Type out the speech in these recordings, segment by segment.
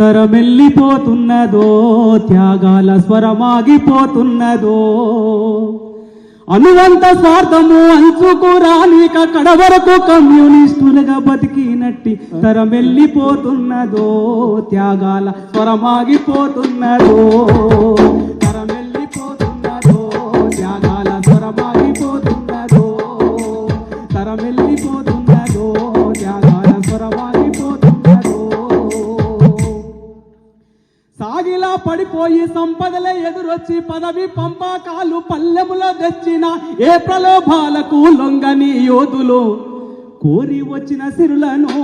తరమెల్లిపోతున్నదో త్యాగాల స్వరమాగిపోతున్నదో. అనువంత స్వార్థము అంచుకురానిక కడవరకు కమ్యూనిస్టులుగా బతికినట్టి తరమెల్లిపోతున్నదో త్యాగాల స్వరమాగిపోతున్నదో. పోయి సంపదలే ఎదురొచ్చి పదవి పంపకాలు పల్లెముల తెచ్చిన ఏ ప్రలోభాలకు లొంగని యోధులు. కోరి వచ్చిన సిరులను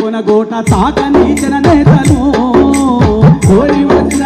కొనగోట తాకని జననేతను. కోరి వచ్చిన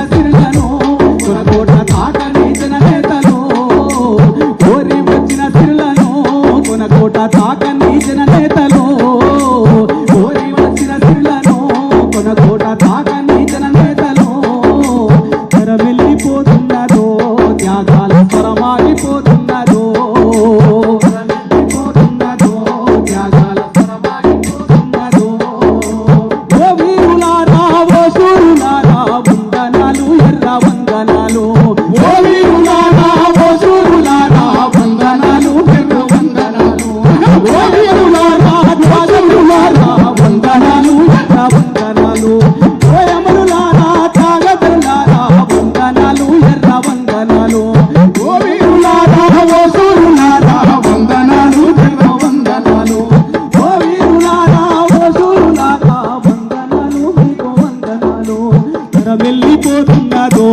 వెళ్ళిపోతున్నదో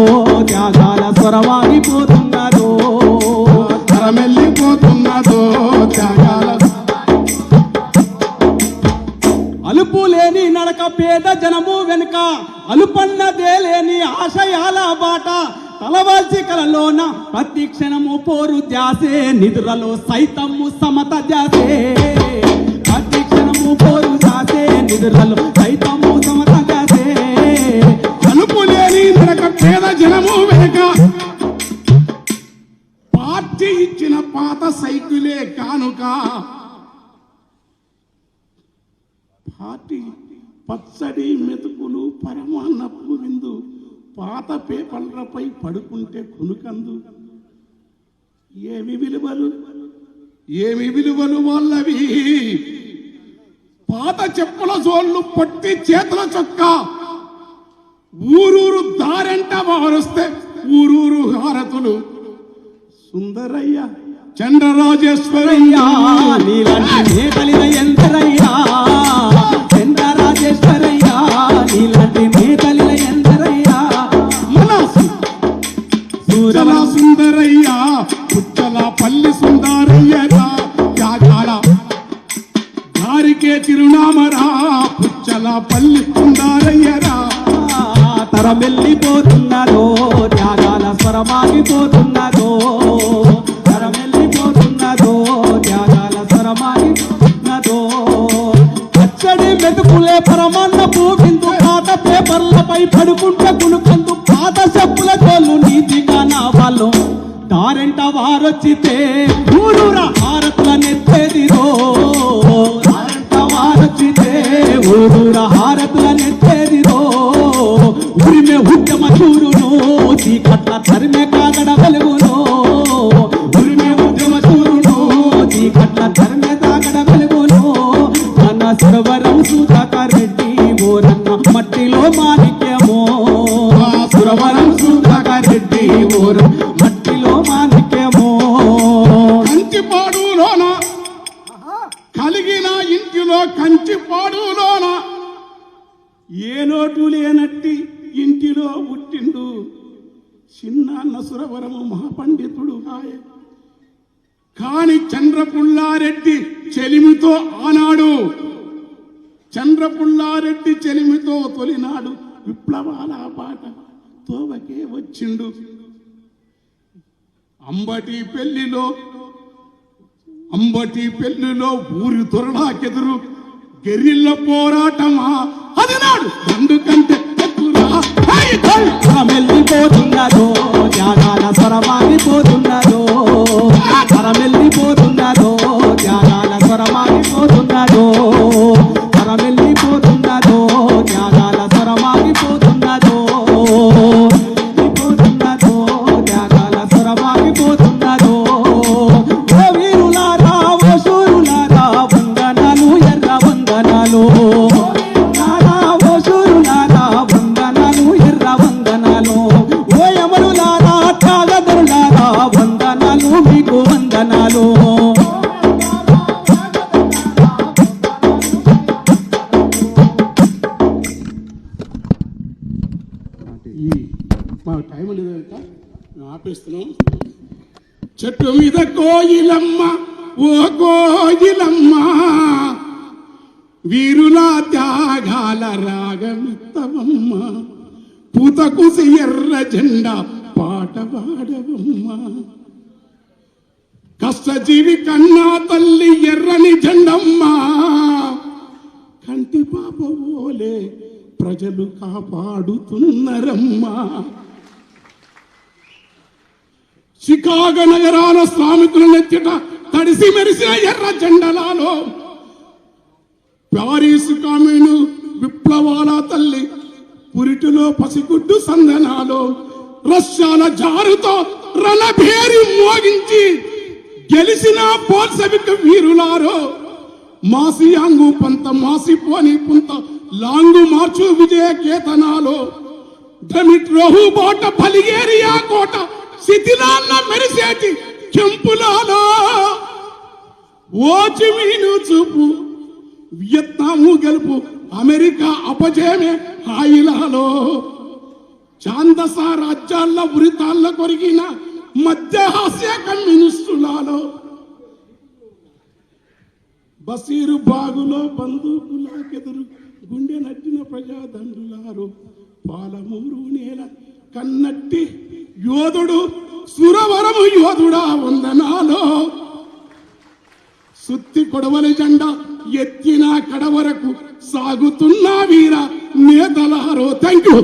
త్యాగాల స్వరమాగిపోతున్నదో తరమెల్లిపోతున్నదో త్యాగాల అలుపు లేని నడక పేద జనము వెనుక అలుపన్నదే లేని ఆశయాల బాట. తలవాల్చి కలలోన ప్రతి క్షణము పోరు ధ్యాసే నిధులలో సైతము సమత ధ్యాసే. ప్రతి క్షణము పోరు ధ్యాసే నిధులలో సైతము సమత పేద జనము వెనుక పార్టీ ఇచ్చిన పాత సైకిలే కానుక. పార్టీ పచ్చడి మెతుకులు పరమాన్న విందు పాత పేపర్లపై పడుకుంటే కొనుకందు. ఏమి విలువలు? ఏమి విలువలు వాళ్ళవి? పాత చెప్పుల జోళ్ళు పట్టి చేతుల చొక్కా ఊరూరు దారెంట వారొస్తే ఊరూరు హారతులు. సుందరయ్య చంద్రరాజేశ్వరయ్య. నీలాంటి నేతలిన ఎందరయ్యా చంద్రరాజేశ్వరయ్యా నీలాంటి నేతలిన ఎందరయ్యా మన సూరమ సుజల సుందరయ్య పుచ్చల పల్లి సుందరయ్యరా త్యాగాల దారికే చిరునామరా పుచ్చల పల్లి సుందరయ్యరా. తరమెల్లిపోతున్నదో త్యాగాల స్వరమాగిపోతున్నదో తరమెల్లిపోతున్నదో త్యాగాల స్వరమాగిపోతున్నదో. అచ్చడి మెతుకులే పరమాన్న పూగిందు పాత పేపర్లపై పడుకుంటే గుణుకందు పాత చెప్పుల తోలు నీతిగా నా వాళ్ళు దారెంట వారొచ్చితే ఊరూర హారతుల నెత్తేదిరో. దారెంట వారొచ్చితే ఊరూర తరిమే కాగడ వెలుగును ఉరిమే ఉద్యమ చూరును చీకట్ల తరిమే కాగడ వెలుగును మన సురవరం సుధాకర్ రెడ్డి ఓరన్న మట్టిలో మాణిక్యమో. సురవరం సుధాకర్ రెడ్డి ఓరం మట్టిలో మాణిక్యమో. కంచిపాడులోన కలిగిన ఇంటిలో కంచిపాడులోన ఏ నోటు లేనట్టి ఇంటిలో పుట్టిండు. చిన్నాన్న సురవరము మహాపండితుడు కాయే. కాని చంద్రపుల్లారెడ్డి చెలిమితో ఆనాడు. చంద్రపుల్లారెడ్డి చెలిమితో తొలినాడు విప్లవాల పాట. తోవకే వచ్చిండు. అంబటి పెళ్ళిలో అంబటి పెళ్ళిలో ఊరి తొరడాకెదురు గెరిల్ల పోరాటమా? అది నాడు ఎందుకంటే ఆపేస్తున్నాం. చెట్టు మీద కోయిలమ్మ ఓ కోయిలమ్మ. వీరుల త్యాగాల రాగమిత్తవమ్మ. పూతకుసి ఎర్ర జెండా పాట పాడవమ్మ. కష్టజీవి కన్నా తల్లి ఎర్రని జెండమ్మ. కంటి పాప ఓలే ప్రజలు కాపాడుతున్నరమ్మా. చికాగో నగరాల శ్రామికుల నెత్తిట తడిసి మెరిసిన ఎర్ర జెండలాలో ప్యారీస్ కామెను విప్లవాల తల్లి పురిటిలో పసిగుడ్డు సందనాలో రష్యాల జారుతో రణభేరి మోగించి గెలిచిన పోల్సవిక వీరులారో మాసియాంగు పంత మాసిపోని పుంత లాంగు మార్చు విజయ కేతనాలో ధమిట్రోహు బాట పలిగేరియా కోట శిథిలాన్న మెరిసేటి కెంపులాలో ఓచిమీను చూపు వియత్నాము గెలుపు అమెరికా అపజయమే హాయిలాలో చాందస రాజ్యాల ఉరితాళ్ళ కొరిగిన మధ్యహాస్య కమ్యూనిస్టులలో. బసీరు బాగులో బందూకులాకెదురు గుండె నట్టిన ప్రజాదండులారు పాలమూరు నేల కన్నట్టి యోధుడు సురవరము యోధుడా వందనాలో. సుత్తి కొడవలి జెండా ఎత్తిన కడవరకు సాగుతున్నా వీర నేతలారో థ్యాంక్ యూ